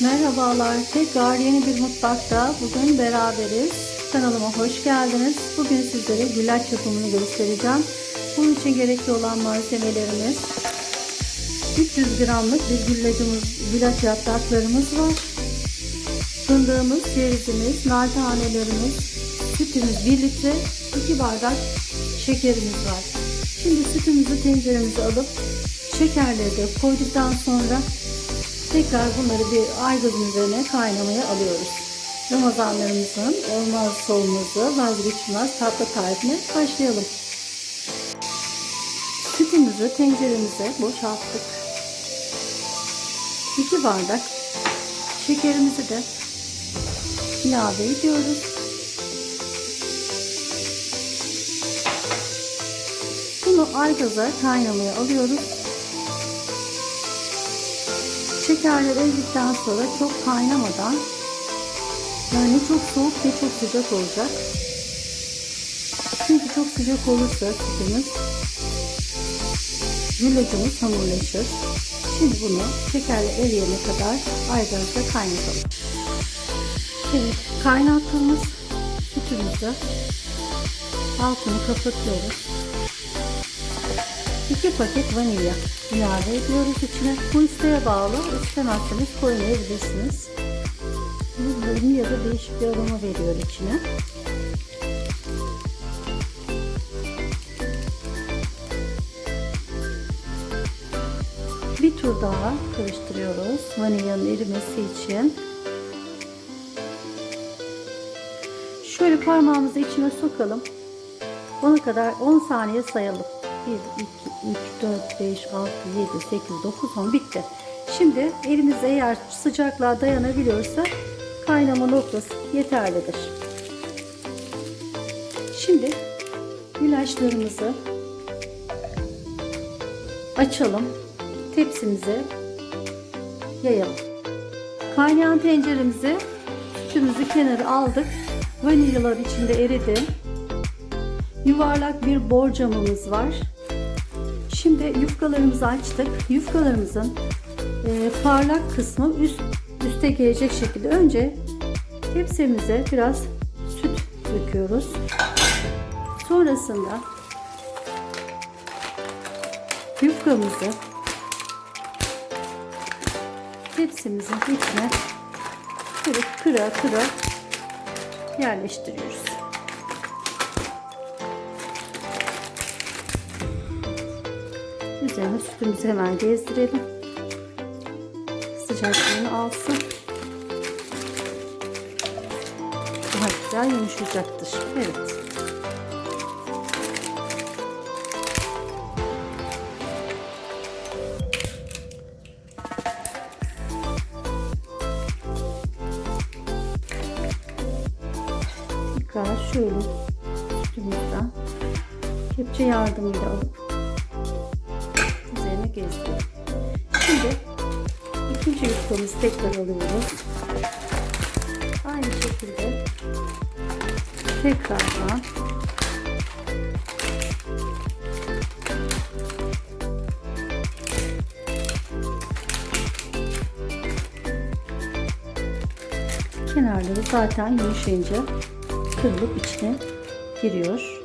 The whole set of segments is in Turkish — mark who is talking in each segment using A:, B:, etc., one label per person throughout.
A: Merhabalar. Tekrar yeni bir mutfakta bugün beraberiz. Kanalıma hoş geldiniz. Bugün sizlere güllaç yapımını göstereceğim. Bunun için gerekli olan malzemelerimiz 300 gramlık bir güllacımız, güllaç yapraklarımız var. Fındığımız, cevizimiz, nar tanelerimiz, sütümüz 1 litre, 2 bardak şekerimiz var. Şimdi sütümüzü tenceremize alıp şekerleri de koyduktan sonra Tekrar bunları bir aygazın üzerine kaynamaya alıyoruz. Ramazanlarımızın olmazsa olmazı vazgeçilmez tatlı tarifine başlayalım. Sütümüzü tenceremize boşalttık. 2 bardak şekerimizi de ilave ediyoruz. Bunu aygaza kaynamaya alıyoruz. Şekerler eridikten sonra çok kaynamadan yani çok soğuk ve çok sıcak olacak. Çünkü çok sıcak olursa sütümüz güllacımız hamurlaşır. Şimdi bunu şekerle eriyene kadar aygazda kaynatalım. Evet kaynattığımız sütümüzü altını kapatıyoruz. 2 paket vanilya ilave ediyoruz içine. Bu isteğe bağlı. İstemezseniz koymayabilirsiniz. Vanilya da değişik bir aroma veriyor içine. Bir tur daha karıştırıyoruz vanilyanın erimesi için. Şöyle parmağımızı içine sokalım. Ona kadar 10 saniye sayalım. 1, 2, 3, 4, 5, 6, 7, 8, 9, 10 bitti. Şimdi elimiz eğer sıcaklığa dayanabiliyorsa kaynama noktası yeterlidir. Şimdi ilaçlarımızı açalım. Tepsimize yayalım. Kaynayan tenceremizi sütümüzü kenara aldık. Vanilyalar içinde eridi. Yuvarlak bir borcamımız var. Şimdi yufkalarımızı açtık. Yufkalarımızın e, parlak kısmı üst üste gelecek şekilde önce tepsimize biraz süt döküyoruz. Sonrasında yufkamızı tepsimizin içine böyle kıra kıra yerleştiriyoruz. Üzerine sütümüzü hemen gezdirelim. Sıcaklığını alsın. Daha güzel yumuşayacaktır. Evet. Tekrar şöyle sütümüzden kepçe yardımıyla alıp gezdirdim. Şimdi ikinci yufkamızı tekrar alıyoruz. Aynı şekilde tekrardan kenarları zaten yumuşayınca kırılıp içine giriyor.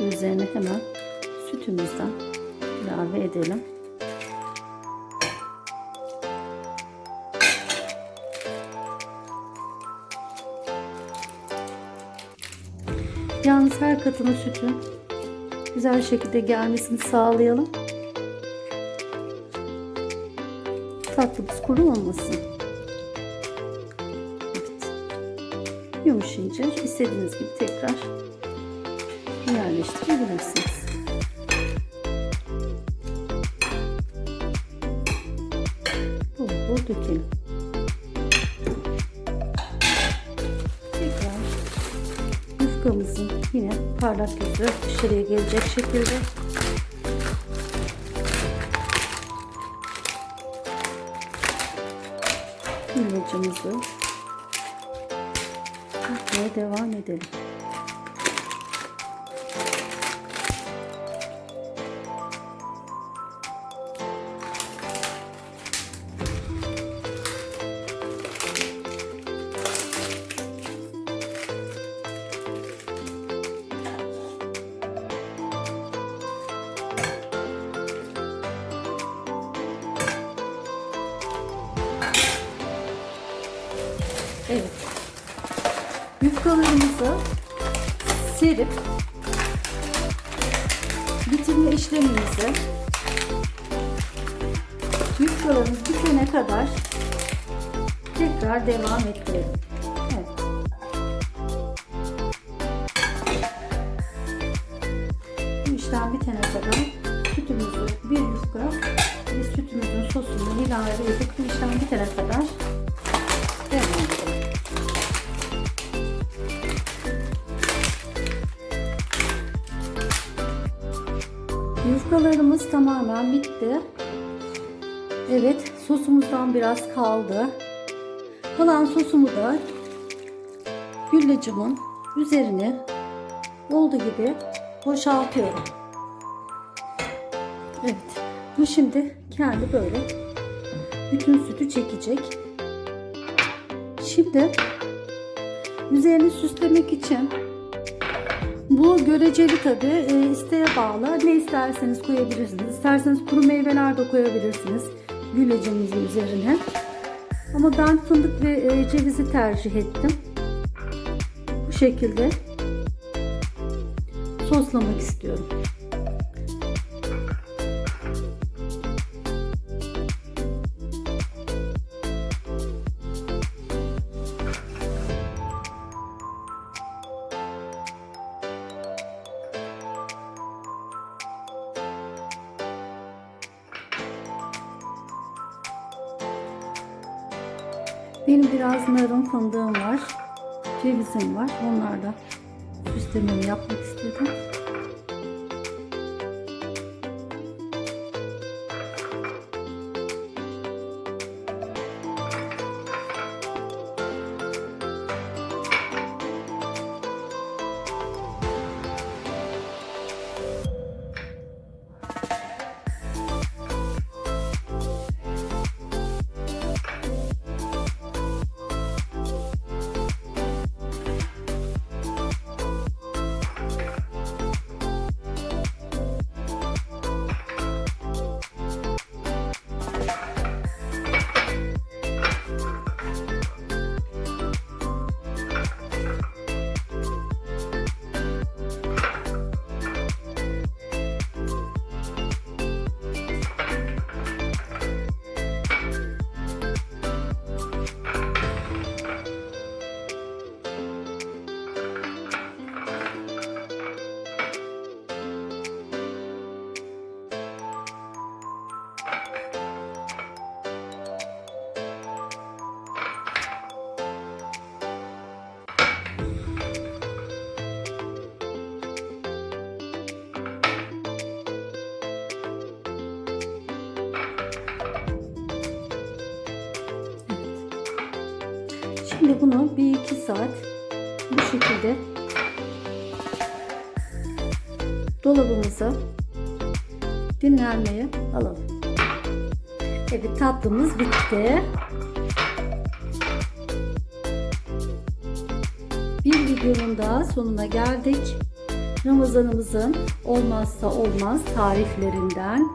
A: Üzerine hemen sütümüzden ilave edelim. Yalnız her katına sütün güzel şekilde gelmesini sağlayalım. Tatlımız kurumamasın. Evet. Yumuşayınca istediğiniz gibi tekrar yerleştirebilirsiniz. Yufkamızın yine parlak yüzü dışarıya gelecek şekilde ilacımızı yapmaya devam edelim. Yufkalarımızı serip bitirme işlemimizi yufkalarımız bitene kadar tekrar devam ettirelim. Evet. Bu işlem bitene kadar sütümüzü bir yufka ve sütümüzün sosunu ilave edip bu işlem bitene kadar Yufkalarımız tamamen bitti. Evet, sosumuzdan biraz kaldı. Kalan sosumu da güllacımın üzerine olduğu gibi boşaltıyorum. Evet, bu şimdi kendi böyle bütün sütü çekecek. Şimdi üzerini süslemek için bu göreceli tabi e, isteğe bağlı. Ne isterseniz koyabilirsiniz. İsterseniz kuru meyveler de koyabilirsiniz güllacımızın üzerine. Ama ben fındık ve e, cevizi tercih ettim. Bu şekilde soslamak istiyorum. Benim biraz narım fındığım var. Cevizim var. Onlarla süslememi yapmak istedim. Şimdi bunu bir iki saat bu şekilde dolabımıza dinlenmeye alalım. Evet tatlımız bitti. Bir videonun daha sonuna geldik. Ramazanımızın olmazsa olmaz tariflerinden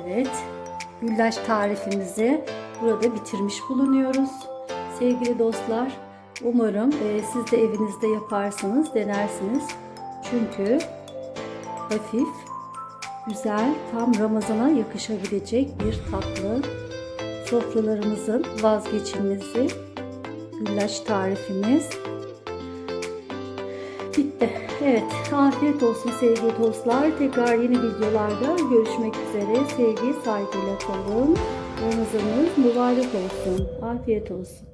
A: evet güllaç tarifimizi burada bitirmiş bulunuyoruz. Sevgili dostlar, umarım e, siz de evinizde yaparsınız, denersiniz. Çünkü hafif, güzel, tam Ramazan'a yakışabilecek bir tatlı. Sofralarımızın vazgeçilmezi güllaç tarifimiz bitti. Evet, afiyet olsun sevgili dostlar. Tekrar yeni videolarda görüşmek üzere. Sevgi, saygıyla kalın. Ramazanınız mübarek olsun. Afiyet olsun.